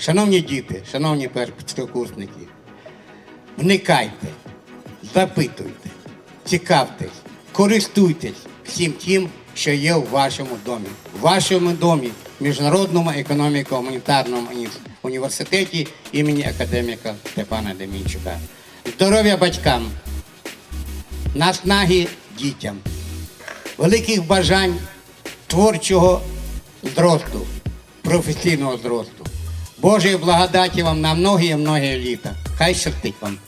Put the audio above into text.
Шановні діти, шановні першокурсники, вникайте, запитуйте, цікавтесь, користуйтесь всім тим, що є в вашому домі. В вашому домі, Міжнародному економіко-гуманітарному університеті імені академіка Степана Демінчука. Здоров'я батькам, наснаги дітям, великих бажань творчого зросту, професійного зросту. Божої благодаті вам на многі-многі літа. Хай щастить вам.